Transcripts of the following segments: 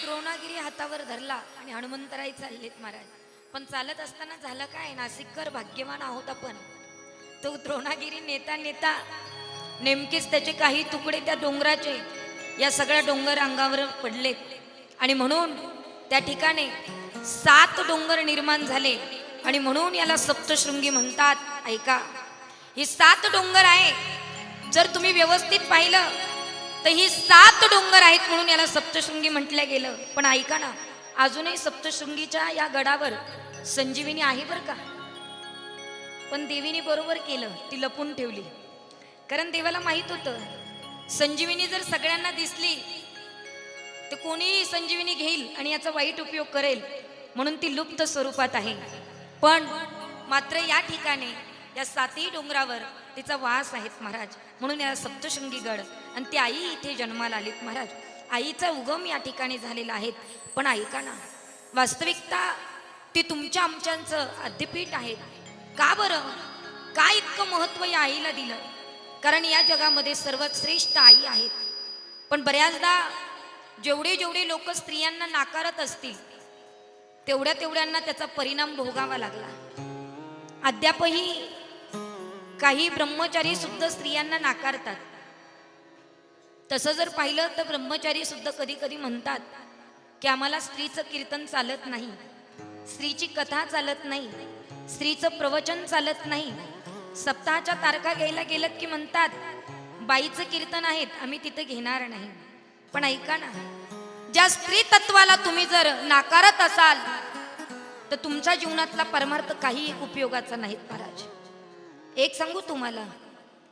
द्रोणागिरी हातावर धरला आणि हनुमंतराई चाललेत महाराज. पण चालत असताना झालं काय? नाशिककर भाग्यवान आहोत आपण. तो द्रोणागिरी नेता नेता नेमकेच त्याचे काही तुकडे त्या डोंगराचे या सगळ्या डोंगर अंगावर पडलेत. आणि म्हणून त्या ठिकाणी सात डोंगर निर्माण झाले. आणि म्हणून याला सप्तशृंगी म्हणतात. ऐका. ही सात डोंगर आहे. जर तुम्ही व्यवस्थित पाहिलं तर ही सात डोंगर आहेत म्हणून याला सप्तशृंगी म्हटलं गेलं. पण ऐका ना अजूनही सप्तशृंगीच्या या गडावर संजीविनी आहे बरं का? पण देवीने बरोबर केलं ती लपून ठेवली. कारण देवाला माहीत होतं संजीविनी जर सगळ्यांना दिसली तर कोणीही संजीविनी घेईल आणि याचा वाईट उपयोग करेल म्हणून ती लुप्त स्वरूपात आहे. पण मात्र या ठिकाणी या सातही डोंगरावर तिचा वास आहेत महाराज. म्हणून याला सप्तशृंगी गड आणि ती आई इथे जन्माला आलीत महाराज आईचा उगम या ठिकाणी झालेला आहे पण ऐका ना. वास्तविकता ती तुमच्या आमच्यांचं आद्यपीठ आहे. का बरं? का इतकं महत्त्व या आईला दिलं? कारण या जगामध्ये सर्वात श्रेष्ठ आई आहेत. पण बऱ्याचदा जेवढे जेवढे लोक स्त्रियांना नाकारत असतील तेवढ्या तेवढ्यांना त्याचा परिणाम भोगावा लागला. अद्यापही काही ब्रह्मचारी सुद्धा स्त्रियांना नाकारतात. तसं जर पाहिलं तर ब्रह्मचारी सुद्धा कधी कधी म्हणतात की आम्हाला स्त्रीचं कीर्तन चालत नाही स्त्रीची कथा चालत नाही स्त्रीचं प्रवचन चालत नाही. सप्ताहाच्या तारखा घ्यायला गेलं की म्हणतात बाईचं कीर्तन आहेत आम्ही तिथं घेणार नाही. पण ऐका ना ज्या स्त्री तत्वाला तुम्ही जर नाकारत असाल तर तुमच्या जीवनातला परमार्थ काही उपयोगाचा नाहीत महाराज. एक सांगू तुम्हाला?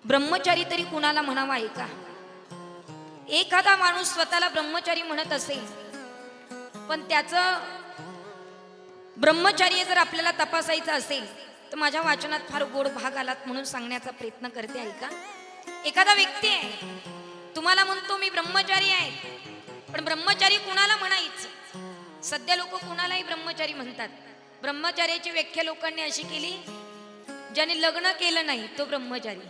ब्रह्मचारी तरी कुणाला म्हणावा ऐका एखादा माणूस स्वतःला ब्रह्मचारी म्हणत असेल पण त्याचं ब्रह्मचार्य जर आपल्याला तपासायचं असेल तर माझ्या वाचनात फार गोड भाग आलात म्हणून सांगण्याचा प्रयत्न करते ऐका. एखादा व्यक्ती आहे तुम्हाला म्हणतो मी ब्रह्मचारी आहे पण ब्रह्मचारी कुणाला म्हणायचं? सध्या लोक कुणालाही ब्रह्मचारी म्हणतात. ब्रह्मचार्याची व्याख्या लोकांनी अशी केली ज्याने लग्न केलं नाही तो ब्रह्मचारी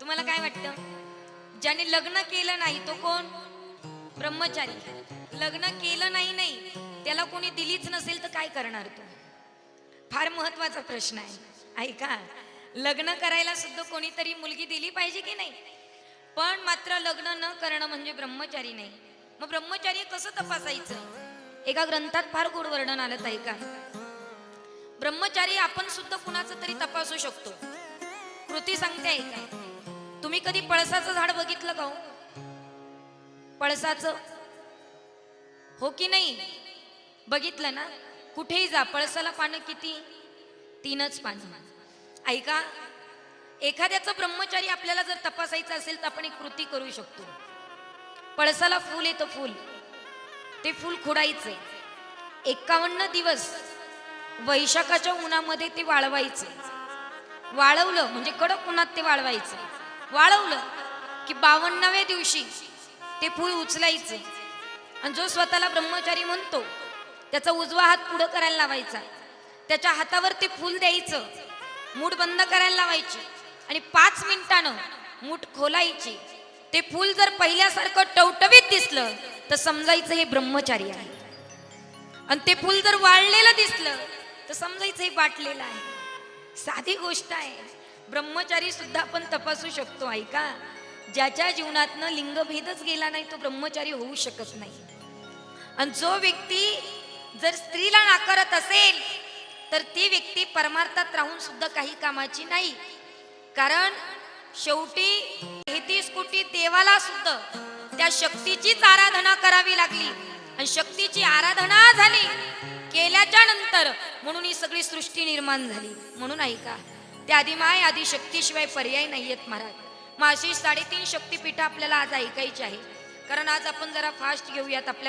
तुम्हाला काय वाटतं? ज्याने लग्न केलं नाही तो कोण? ब्रह्मचारी लग्न केलं नाही नाही त्याला कोणी दिलीच नसेल तर काय करणार तू? फार महत्त्वाचा प्रश्न आहे. ऐका लग्न करायला सुद्धा कोणीतरी मुलगी दिली पाहिजे की नाही? पण मात्र लग्न न करणं म्हणजे ब्रह्मचारी नाही. मग ब्रह्मचारी कसं तपासायचं? एका ग्रंथात फार गोड वर्णन आलं ऐका. ब्रह्मचारी आपण सुद्धा कुणाचं तरी तपासू शकतो. कृती सांगते ऐका तुम्ही कधी पळसाचं झाड बघितलं का हो? पळसाचं? हो की नाही? बघितलं ना? कुठेही जा पळसाला पानं किती? तीनच पानं. ऐका एखाद्याचं ब्रह्मचारी आपल्याला जर तपासायचं असेल तर आपण एक कृती करू शकतो. पळसाला फूल येतं फूल. ते फूल खोडायचे एकावन्न दिवस वैशाखाच्या उन्हामध्ये ते वाळवायचे. वाळवलं म्हणजे कडक उन्हात ते वाळवायचं. वाळवलं की बावन्नाव्या दिवशी ते फूल उचलायचं. आणि जो स्वतःला ब्रह्मचारी म्हणतो त्याचा उजवा हात पुढं करायला लावायचा. त्याच्या हातावर ते फूल द्यायचं. मूठ बंद करायला लावायची. आणि पाच मिनिटानं मूठ खोलायची. ते फूल जर पहिल्यासारखं टवटवीत दिसलं तर समजायचं हे ब्रह्मचारी आहे. आणि ते फूल जर वाळलेलं दिसलं तर समजायचंही बाटलेलं आहे. साधी गोष्ट आहे. ब्रह्मचारी सुद्धा आपण तपासू शकतो ऐका. ज्याच्या जीवनातनं लिंगभेदच गेला नाही तो ब्रह्मचारी होऊ शकत नाही. आणि जो व्यक्ती जर स्त्रीला नाकारत असेल तर ती व्यक्ती परमार्थात राहून सुद्धा काही कामाची नाही. कारण शेवटी तेहतीस कोटी देवाला सुद्धा त्या शक्तीचीच आराधना करावी लागली. आणि शक्तीची आराधना झाली केल्याच्यानंतर म्हणून ही सगळी सृष्टी निर्माण झाली. म्हणून ऐका त्या माय आधी शक्तीशिवाय पर्याय नाहीयेत महाराज. माझी साडेतीन शक्तीपीठ आपल्याला आज ऐकायची आहे. कारण आज आपण जरा फास्ट घेऊयात आपल्या